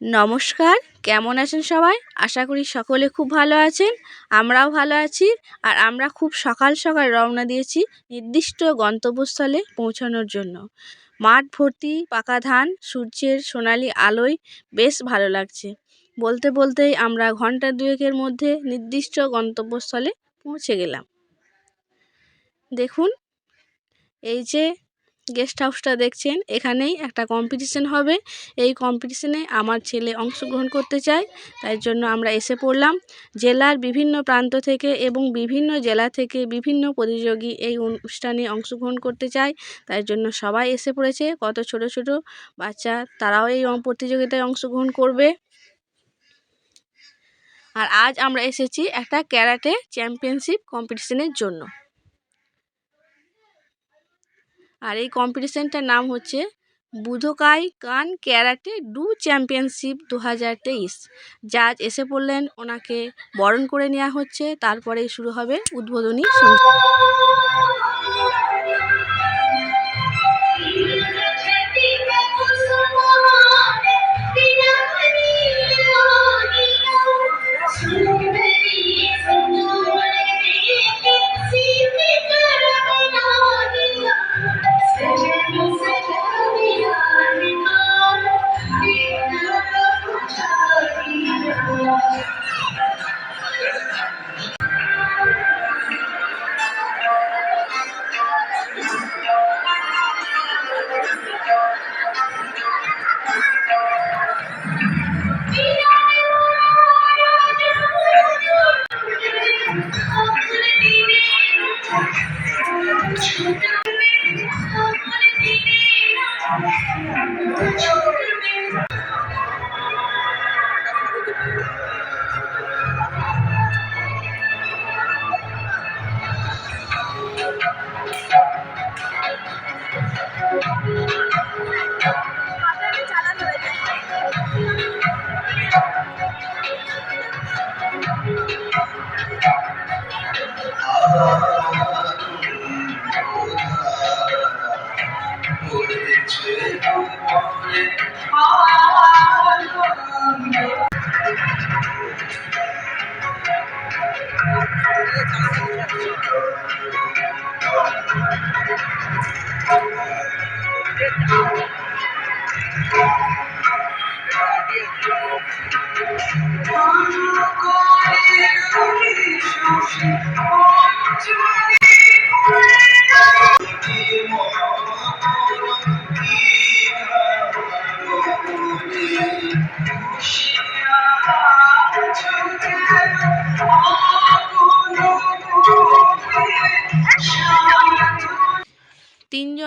নমস্কার, কেমন আছেন সবাই? আশা করি সকলে খুব ভালো আছেন, আমরাও ভালো আছি, আর আমরা খুব সকাল সকাল রওনা দিয়েছি নির্দিষ্ট গন্তব্যস্থলে পৌঁছানোর জন্য। মাঠ ভর্তি, পাকা ধান, সূর্যের সোনালি আলোয় বেশ ভালো লাগছে। বলতে বলতেই আমরা ঘণ্টা দুয়েকের মধ্যে নির্দিষ্ট গন্তব্যস্থলে পৌঁছে গেলাম। দেখুন, এই যে গেস্ট হাউসটা দেখছেন, এখানেই একটা কম্পিটিশন হবে। এই কম্পিটিশনে আমার ছেলে অংশগ্রহণ করতে চায়, তাই জন্য আমরা এসে পড়লাম। জেলার বিভিন্ন প্রান্ত থেকে এবং বিভিন্ন জেলা থেকে বিভিন্ন প্রতিযোগী এই অনুষ্ঠানে অংশগ্রহণ করতে চায়, তাই জন্য সবাই এসে পড়েছে। কত ছোট ছোট বাচ্চা, তারাও এই প্রতিযোগিতায় অংশগ্রহণ করবে। আর আজ আমরা এসেছি একটা ক্যারাটে চ্যাম্পিয়নশিপ কম্পিটিশনের জন্য। আর এই কম্পিটিশানটার নাম হচ্ছে বুধকাই কান ক্যারাটে ডু চ্যাম্পিয়নশিপ দু হাজার তেইশ। জাজ এসে পড়লেন, ওনাকে বরণ করে নেওয়া হচ্ছে, তারপরেই শুরু হবে উদ্বোধনী I'm gonna be সংগীত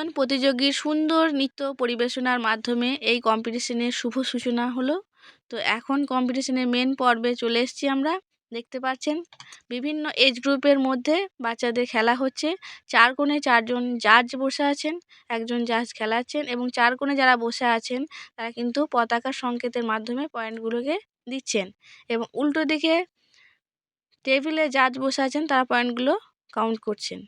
তিনজন প্রতিযোগীর সুন্দর নৃত্য পরিবেশনার মাধ্যমে এই কম্পিটিশনের শুভ সূচনা হলো। তো এখন কম্পিটিশনের মেন পর্বে চলে এসেছি আমরা। দেখতে পাচ্ছেন, বিভিন্ন এজ গ্রুপের মধ্যে বাচ্চাদের খেলা হচ্ছে। চার কোণে চারজন জাজ বসে আছেন, একজন জাজ খেলাচ্ছেন এবং চার কোণে যারা বসে আছেন, তারা কিন্তু পতাকা সংকেতের মাধ্যমে পয়েন্টগুলোকে দিচ্ছেন এবং উল্টো দিকে টেবিলে জাজ বসে আছেন, তারা পয়েন্টগুলো কাউন্ট করছেন।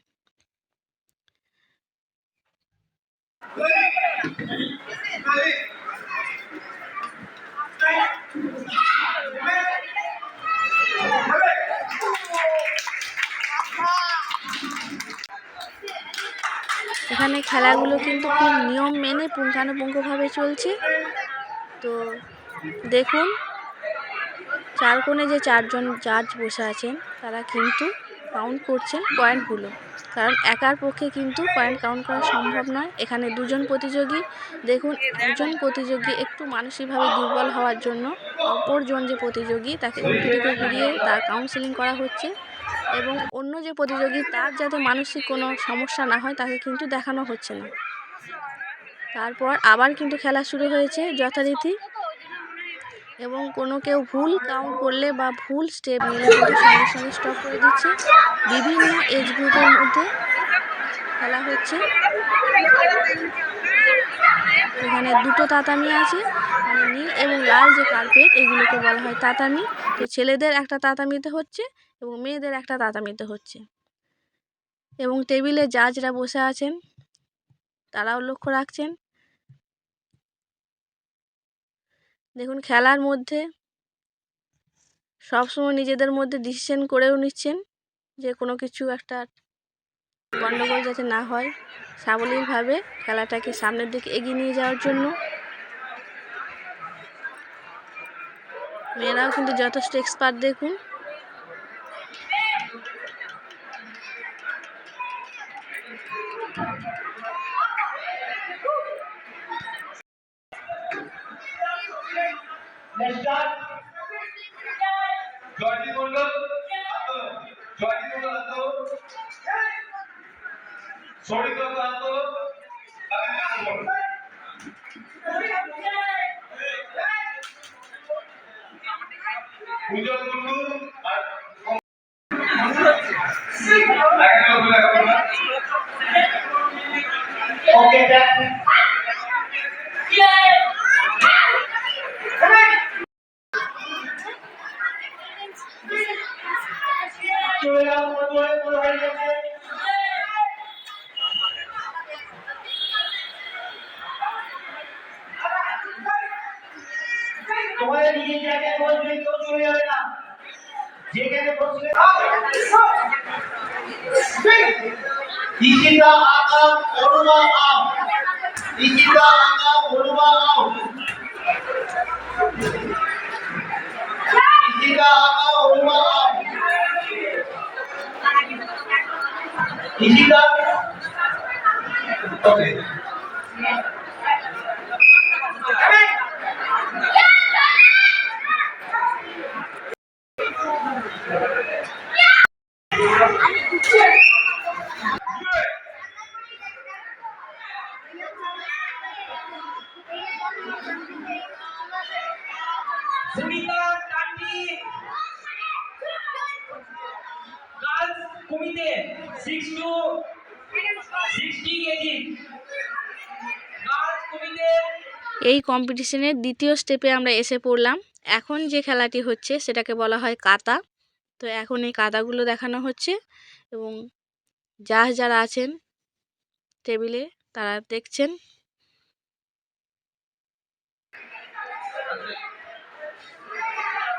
এখানে খেলাগুলো কিন্তু খুব নিয়ম মেনে পুঙ্খানুপুঙ্খভাবে চলছে। তো দেখুন, চার কোণে যে চারজন জাজ বসে আছেন, তারা কিন্তু কাউন্ট করছেন পয়েন্টগুলো কারণ একার পক্ষে কিন্তু পয়েন্ট কাউন্ট করা সম্ভব নয়। এখানে দুজন প্রতিযোগী, দেখুন একজন প্রতিযোগী একটু মানসিকভাবে দুর্বল হওয়ার জন্য অপরজন যে প্রতিযোগী, তাকে উল্টো দিকে ঘুরিয়ে তার কাউন্সেলিং করা হচ্ছে এবং অন্য যে প্রতিযোগী, তার যাতে মানসিক কোনো সমস্যা না হয়, তাকে কিন্তু দেখানো হচ্ছে না। তারপর আবার কিন্তু খেলা শুরু হয়েছে যথারীতি। এবং কোনো কেউ ভুল কাউন্ট করলে বা ভুল স্টেপ নিলে সঙ্গে সঙ্গে স্টপ করে দিচ্ছে। বিভিন্ন এজ গ্রুপের মধ্যে খেলা হচ্ছে। এখানে দুটো তাতামি আছে মানে নীল এবং লাল যে কার্পেট এগুলোকে বলা হয় তাতামি। তো ছেলেদের একটা তাতামিতে হচ্ছে এবং মেয়েদের একটা তাতামিতে হচ্ছে। এবং টেবিলে জাজরা বসে আছেন, তারাও লক্ষ্য রাখছেন। দেখুন, খেলার মধ্যে সবসময় নিজেদের মধ্যে ডিসিশন করেও নিচ্ছেন যে কোনো কিছু একটা গণ্ডগোল যাতে না হয় সাবলীলভাবে খেলাটাকে সামনের দিকে এগিয়ে নিয়ে যাওয়ার জন্য। মেয়েরাও কিন্তু যথেষ্ট এক্সপার্ট দেখুন। জয়দীপ মন্ডল জয়দীপ মন্ডল সৌরিক দত্ত আতো উজ্জ্বল কুন্ডু আর ওকে চলে তোমাদের নিজের জায়গায় বসবে কেউ চলে যাবে না। যেখানে বসবে ইশিতা আকা করুণা আও ইশিতা আকা করুণা আও ইশিতা আকা করুণা আও ইশিতা ওকে এই কম্পিটিশনের দ্বিতীয় স্টেপে আমরা এসে পড়লাম। এখন যে খেলাটি হচ্ছে, সেটাকে বলা হয় কাতা। তো এখন এই কাতাগুলো দেখানো হচ্ছে এবং জাজ যারা আছেন টেবিলে তারা দেখছেন।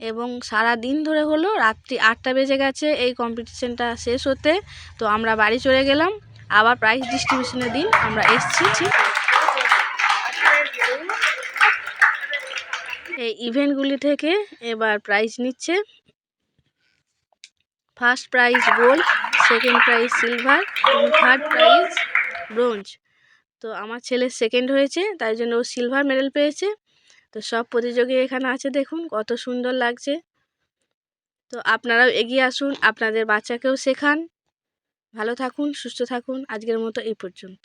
এবং সারা দিন ধরে হলো রাত্রি আটটা বেজে গেছে, এই কম্পিটিশনটা শেষ হতে। তো আমরা বাড়ি চলে গেলাম। আবার প্রাইজ ডিস্ট্রিবিউশনের দিন আমরা এসছি। এই ইভেন্টগুলি থেকে এবার প্রাইজ নিচ্ছে। First prize gold second prize silver এবং থার্ড প্রাইজ ব্রোঞ্জ তো আমার ছেলে সেকেন্ড হয়েছে, তাই জন্য ও সিলভার মেডেল পেয়েছে। তো সব প্রতিযোগী এখানে আছে দেখুন, কত সুন্দর লাগছে। তো আপনারাও এগিয়ে আসুন, আপনাদের বাচ্চাকেও শেখান। ভালো থাকুন, সুস্থ থাকুন, আজকের মতো এই পর্যন্ত।